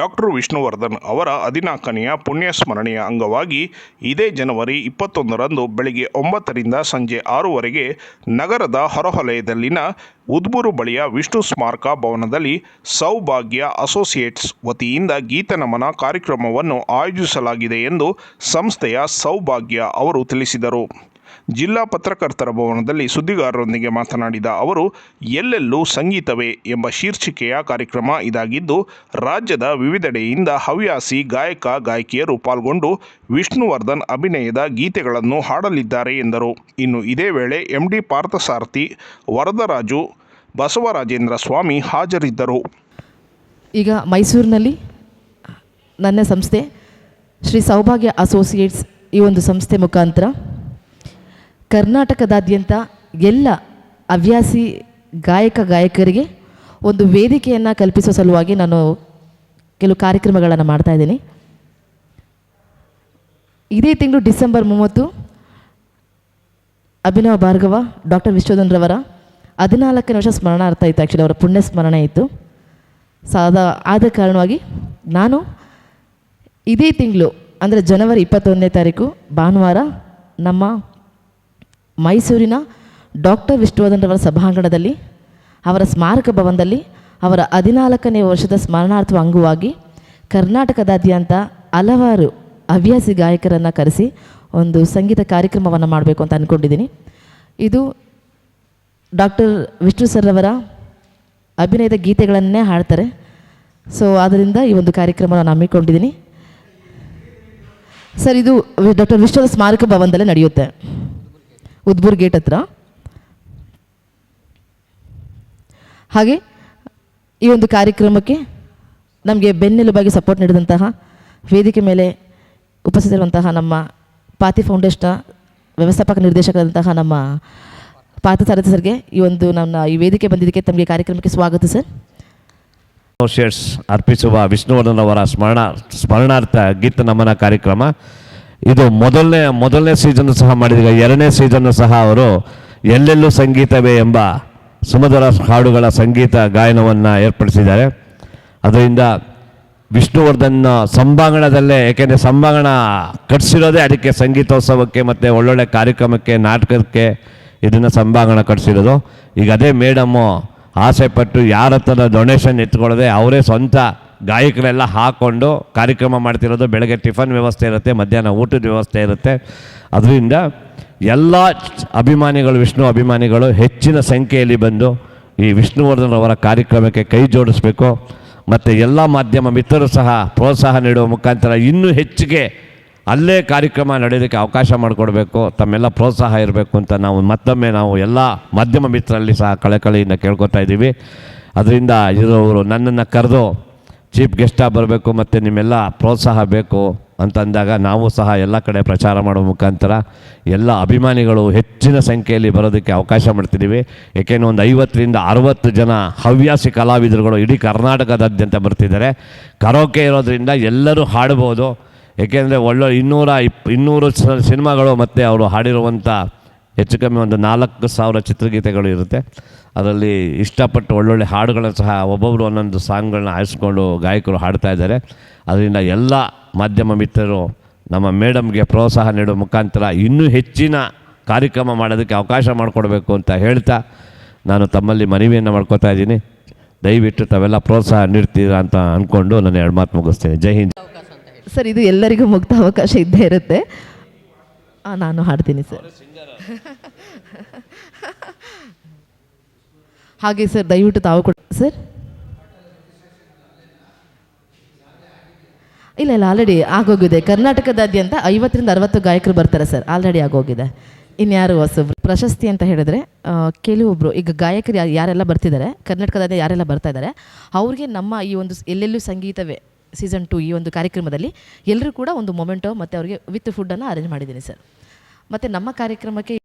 Doctor Vishnuvardhan ಅವರ ಹದಿನಾಲ್ಕನೆಯ ಪುಣ್ಯಸ್ಮರಣೆಯ ಅಂಗವಾಗಿ ಇದೇ ಜನವರಿ ಇಪ್ಪತ್ತೊಂದರಂದು ಬೆಳಗ್ಗೆ ಒಂಬತ್ತರಿಂದ ಸಂಜೆ ಆರೂವರೆಗೆ ನಗರದ ಹೊರವಲಯದಲ್ಲಿನ ಉದ್ಬೂರು ಬಳಿಯ ವಿಷ್ಣು ಸ್ಮಾರಕ ಭವನದಲ್ಲಿ ಸೌಭಾಗ್ಯ ಅಸೋಸಿಯೇಟ್ಸ್ ವತಿಯಿಂದ ಗೀತನಮನ ಕಾರ್ಯಕ್ರಮವನ್ನು ಆಯೋಜಿಸಲಾಗಿದೆ ಎಂದು ಸಂಸ್ಥೆಯ ಸೌಭಾಗ್ಯ ಅವರು ತಿಳಿಸಿದರು. ಜಿಲ್ಲಾ ಪತ್ರಕರ್ತರ ಭವನದಲ್ಲಿ ಸುದ್ದಿಗಾರರೊಂದಿಗೆ ಮಾತನಾಡಿದ ಅವರು, ಎಲ್ಲೆಲ್ಲೂ ಸಂಗೀತವೇ ಎಂಬ ಶೀರ್ಷಿಕೆಯ ಕಾರ್ಯಕ್ರಮ ಇದಾಗಿದ್ದು, ರಾಜ್ಯದ ವಿವಿಧೆಡೆಯಿಂದ ಹವ್ಯಾಸಿ ಗಾಯಕ, ಗಾಯಕಿಯರು ಪಾಲ್ಗೊಂಡು ವಿಷ್ಣುವರ್ಧನ್ ಅಭಿನಯದ ಗೀತೆಗಳನ್ನು ಹಾಡಲಿದ್ದಾರೆ ಎಂದರು. ಇನ್ನು ಇದೇ ವೇಳೆ ಎಂಡಿ ಪಾರ್ಥಸಾರಥಿ, ವರದರಾಜು, ಬಸವರಾಜೇಂದ್ರ ಸ್ವಾಮಿ ಹಾಜರಿದ್ದರು. ಈಗ ಮೈಸೂರಿನಲ್ಲಿ ನನ್ನ ಸಂಸ್ಥೆ ಶ್ರೀ ಸೌಭಾಗ್ಯ ಅಸೋಸಿಯೇಟ್ಸ್ ಈ ಒಂದು ಸಂಸ್ಥೆ ಮುಖಾಂತರ ಕರ್ನಾಟಕದಾದ್ಯಂತ ಎಲ್ಲ ಹವ್ಯಾಸಿ ಗಾಯಕ ಗಾಯಕರಿಗೆ ಒಂದು ವೇದಿಕೆಯನ್ನು ಕಲ್ಪಿಸೋ ಸಲುವಾಗಿ ನಾನು ಕೆಲವು ಕಾರ್ಯಕ್ರಮಗಳನ್ನು ಮಾಡ್ತಾ ಇದ್ದೀನಿ. ಇದೇ ತಿಂಗಳು ಡಿಸೆಂಬರ್ ಮೂವತ್ತು ಅಭಿನವ ಭಾರ್ಗವ ಡಾಕ್ಟರ್ ವಿಶ್ವಧನ್ರವರ ಹದಿನಾಲ್ಕನೇ ವರ್ಷ ಸ್ಮರಣಾರ್ಥ ಇತ್ತು. ಆ್ಯಕ್ಚುಲಿ ಅವರ ಪುಣ್ಯ ಸ್ಮರಣೆ ಇತ್ತು. ಸಾದ ಆದ ಕಾರಣವಾಗಿ ನಾನು ಇದೇ ತಿಂಗಳು, ಅಂದರೆ ಜನವರಿ ಇಪ್ಪತ್ತೊಂದನೇ ತಾರೀಕು ಭಾನುವಾರ ನಮ್ಮ ಮೈಸೂರಿನ ಡಾಕ್ಟರ್ ವಿಷ್ಣುವರ್ಧನ್ರವರ ಸಭಾಂಗಣದಲ್ಲಿ, ಅವರ ಸ್ಮಾರಕ ಭವನದಲ್ಲಿ, ಅವರ ಹದಿನಾಲ್ಕನೇ ವರ್ಷದ ಸ್ಮರಣಾರ್ಥ ಅಂಗವಾಗಿ ಕರ್ನಾಟಕದಾದ್ಯಂತ ಹಲವಾರು ಹವ್ಯಾಸಿ ಗಾಯಕರನ್ನು ಕರೆಸಿ ಒಂದು ಸಂಗೀತ ಕಾರ್ಯಕ್ರಮವನ್ನು ಮಾಡಬೇಕು ಅಂತ ಅಂದ್ಕೊಂಡಿದ್ದೀನಿ ಇದು ಡಾಕ್ಟರ್ ವಿಷ್ಣು ಸರ್ರವರ ಅಭಿನಯದ ಗೀತೆಗಳನ್ನೇ ಹಾಡ್ತಾರೆ. ಸೊ ಆದ್ದರಿಂದ ಈ ಒಂದು ಕಾರ್ಯಕ್ರಮ ನಾನು ಹಮ್ಮಿಕೊಂಡಿದ್ದೀನಿ. ಸರ್, ಇದು ಡಾಕ್ಟರ್ ವಿಶ್ವದ ಸ್ಮಾರಕ ಭವನದಲ್ಲೇ ನಡೆಯುತ್ತೆ. ಉದ್ಬೂರ್ ಗೇಟ್ ಹತ್ರ. ಹಾಗೆ ಈ ಒಂದು ಕಾರ್ಯಕ್ರಮಕ್ಕೆ ನಮಗೆ ಬೆನ್ನೆಲುಬಾಗಿ ಸಪೋರ್ಟ್ ನೀಡಿದಂತಹ ವೇದಿಕೆ ಮೇಲೆ ಉಪಸ್ಥಿತಿರುವಂತಹ ನಮ್ಮ ಪಾತಿ ಫೌಂಡೇಶನ್ನ ವ್ಯವಸ್ಥಾಪಕ ನಿರ್ದೇಶಕರಾದಂತಹ ನಮ್ಮ ಪಾರ್ಥಸಾರಥಿ ಸರ್ಗೆ ಈ ಒಂದು ನನ್ನ ಈ ವೇದಿಕೆ ಬಂದಿದ್ದಕ್ಕೆ ತಮಗೆ ಕಾರ್ಯಕ್ರಮಕ್ಕೆ ಸ್ವಾಗತ ಸರ್ ಅರ್ಪಿಸುವ ವಿಷ್ಣುವರ್ಧನ್ ಅವರ ಸ್ಮರಣ ಸ್ಮರಣಾರ್ಥ ಗೀತ ನಮನ ಕಾರ್ಯಕ್ರಮ. ಇದು ಮೊದಲನೇ ಮೊದಲನೇ ಸೀಸನ್ ಸಹ ಮಾಡಿದಾಗ, ಎರಡನೇ ಸೀಸನ್ ಸಹ ಅವರು ಎಲ್ಲೆಲ್ಲೂ ಸಂಗೀತವೇ ಎಂಬ ಸುಮಧುರ ಹಾಡುಗಳ ಸಂಗೀತ ಗಾಯನವನ್ನು ಏರ್ಪಡಿಸಿದ್ದಾರೆ. ಅದರಿಂದ ವಿಷ್ಣುವರ್ಧನ್ ಸಂಭಾಗಣದಲ್ಲೇ, ಏಕೆಂದರೆ ಸಂಭಾಂಗಣ ಕಟ್ಸಿರೋದೇ ಅದಕ್ಕೆ ಸಂಗೀತೋತ್ಸವಕ್ಕೆ ಮತ್ತು ಒಳ್ಳೊಳ್ಳೆ ಕಾರ್ಯಕ್ರಮಕ್ಕೆ, ನಾಟಕಕ್ಕೆ ಇದನ್ನು ಸಂಭಾಂಗಣ ಕಟ್ಸಿರೋದು. ಈಗ ಅದೇ ಮೇಡಮ್ಮು ಆಸೆ ಪಟ್ಟು ಯಾರ ಹತ್ರ ಡೊನೇಷನ್ ಎತ್ಕೊಳ್ಳದೆ ಅವರೇ ಸ್ವಂತ ಗಾಯಕರೆಲ್ಲ ಹಾಕ್ಕೊಂಡು ಕಾರ್ಯಕ್ರಮ ಮಾಡ್ತಿರೋದು ಬೆಳಗ್ಗೆ ಟಿಫನ್ ವ್ಯವಸ್ಥೆ ಇರುತ್ತೆ, ಮಧ್ಯಾಹ್ನ ಊಟದ ವ್ಯವಸ್ಥೆ ಇರುತ್ತೆ. ಅದರಿಂದ ಎಲ್ಲ ಅಭಿಮಾನಿಗಳು, ವಿಷ್ಣು ಅಭಿಮಾನಿಗಳು ಹೆಚ್ಚಿನ ಸಂಖ್ಯೆಯಲ್ಲಿ ಬಂದು ಈ ವಿಷ್ಣುವರ್ಧನ್ ಅವರ ಕಾರ್ಯಕ್ರಮಕ್ಕೆ ಕೈ ಜೋಡಿಸ್ಬೇಕು. ಮತ್ತು ಎಲ್ಲ ಮಾಧ್ಯಮ ಮಿತ್ರರು ಸಹ ಪ್ರೋತ್ಸಾಹ ನೀಡುವ ಮುಖಾಂತರ ಇನ್ನೂ ಹೆಚ್ಚಿಗೆ ಅಲ್ಲೇ ಕಾರ್ಯಕ್ರಮ ನಡೆಯೋದಕ್ಕೆ ಅವಕಾಶ ಮಾಡಿಕೊಡ್ಬೇಕು, ತಮ್ಮೆಲ್ಲ ಪ್ರೋತ್ಸಾಹ ಇರಬೇಕು ಅಂತ ನಾವು ಮತ್ತೊಮ್ಮೆ ನಾವು ಎಲ್ಲ ಮಾಧ್ಯಮ ಮಿತ್ರರಲ್ಲಿ ಸಹ ಕಳಕಳಿಯಿಂದ ಕೇಳ್ಕೊತಾ ಇದ್ದೀವಿ. ಅದರಿಂದ ಇರೋರು ನನ್ನನ್ನು ಕರೆದು ಚೀಫ್ ಗೆಸ್ಟಾಗಿ ಬರಬೇಕು ಮತ್ತು ನಿಮ್ಮೆಲ್ಲ ಪ್ರೋತ್ಸಾಹ ಬೇಕು ಅಂತಂದಾಗ ನಾವು ಸಹ ಎಲ್ಲ ಕಡೆ ಪ್ರಚಾರ ಮಾಡುವ ಮುಖಾಂತರ ಎಲ್ಲ ಅಭಿಮಾನಿಗಳು ಹೆಚ್ಚಿನ ಸಂಖ್ಯೆಯಲ್ಲಿ ಬರೋದಕ್ಕೆ ಅವಕಾಶ ಮಾಡ್ತಿದ್ದೀವಿ. ಏಕೆಂದರೆ ಒಂದು ಐವತ್ತರಿಂದ ಅರವತ್ತು ಜನ ಹವ್ಯಾಸಿ ಕಲಾವಿದರುಗಳು ಇಡೀ ಕರ್ನಾಟಕದಾದ್ಯಂತ ಬರ್ತಿದ್ದಾರೆ. ಕರೋಕೆ ಇರೋದ್ರಿಂದ ಎಲ್ಲರೂ ಹಾಡ್ಬೋದು. ಏಕೆಂದರೆ ಒಳ್ಳೆ ಇನ್ನೂರ ಇಪ್, ಇನ್ನೂರು ಸಿನಿಮಾಗಳು ಮತ್ತು ಅವರು ಹಾಡಿರುವಂಥ ಹೆಚ್ಚು ಕಮ್ಮಿ ಒಂದು ನಾಲ್ಕು ಸಾವಿರ ಚಿತ್ರಗೀತೆಗಳು ಇರುತ್ತೆ. ಅದರಲ್ಲಿ ಇಷ್ಟಪಟ್ಟು ಒಳ್ಳೊಳ್ಳೆ ಹಾಡುಗಳನ್ನು ಸಹ ಒಬ್ಬೊಬ್ಬರು ಒಂದೊಂದು ಸಾಂಗ್ಗಳನ್ನ ಆರಿಸ್ಕೊಂಡು ಗಾಯಕರು ಹಾಡ್ತಾ ಇದ್ದಾರೆ. ಅದರಿಂದ ಎಲ್ಲ ಮಾಧ್ಯಮ ಮಿತ್ರರು ನಮ್ಮ ಮೇಡಮ್ಗೆ ಪ್ರೋತ್ಸಾಹ ನೀಡುವ ಮುಖಾಂತರ ಇನ್ನೂ ಹೆಚ್ಚಿನ ಕಾರ್ಯಕ್ರಮ ಮಾಡೋದಕ್ಕೆ ಅವಕಾಶ ಮಾಡಿಕೊಡ್ಬೇಕು ಅಂತ ಹೇಳ್ತಾ ನಾನು ತಮ್ಮಲ್ಲಿ ಮನವಿಯನ್ನು ಮಾಡ್ಕೋತಾ ಇದ್ದೀನಿ. ದಯವಿಟ್ಟು ತಾವೆಲ್ಲ ಪ್ರೋತ್ಸಾಹ ನೀಡ್ತೀರಾ ಅಂತ ಅಂದ್ಕೊಂಡು ನಾನು ಎರಡು ಮಾತು ಮುಗಿಸ್ತೇನೆ. ಜೈ ಹಿಂದ್. ಸರ್ ಇದು ಎಲ್ಲರಿಗೂ ಮುಕ್ತ ಅವಕಾಶ ಇದ್ದೇ ಇರುತ್ತೆ. ನಾನು ಹಾಡ್ತೀನಿ ಸರ್. ಹಾಗೆ ಸರ್, ದಯವಿಟ್ಟು ತಾವು ಕೊಡ ಸರ್? ಇಲ್ಲ ಇಲ್ಲ ಆಲ್ರೆಡಿ ಆಗೋಗಿದೆ. ಕರ್ನಾಟಕದಾದ್ಯಂತ ಐವತ್ತರಿಂದ ಅರವತ್ತು ಗಾಯಕರು ಬರ್ತಾರೆ ಸರ್. ಆಲ್ರೆಡಿ ಆಗೋಗಿದೆ. ಇನ್ಯಾರು ಹೊಸಬ್ರು? ಪ್ರಶಸ್ತಿ ಅಂತ ಹೇಳಿದ್ರೆ ಕೆಲವೊಬ್ಬರು ಈಗ ಗಾಯಕರು ಯಾರೆಲ್ಲ ಬರ್ತಿದ್ದಾರೆ? ಕರ್ನಾಟಕದಾದ್ಯ ಯಾರೆಲ್ಲ ಬರ್ತಾ ಇದ್ದಾರೆ? ಅವ್ರಿಗೆ ನಮ್ಮ ಈ ಒಂದು ಎಲ್ಲೆಲ್ಲೂ ಸಂಗೀತವೇ ಸೀಸನ್ ಟು ಈ ಒಂದು ಕಾರ್ಯಕ್ರಮದಲ್ಲಿ ಎಲ್ಲರೂ ಕೂಡ ಒಂದು ಮೊಮೆಂಟೋ ಮತ್ತು ಅವರಿಗೆ ವಿತ್ ಫುಡ್ಡನ್ನು ಅರೇಂಜ್ ಮಾಡಿದ್ದೀನಿ ಸರ್. ಮತ್ತು ನಮ್ಮ ಕಾರ್ಯಕ್ರಮಕ್ಕೆ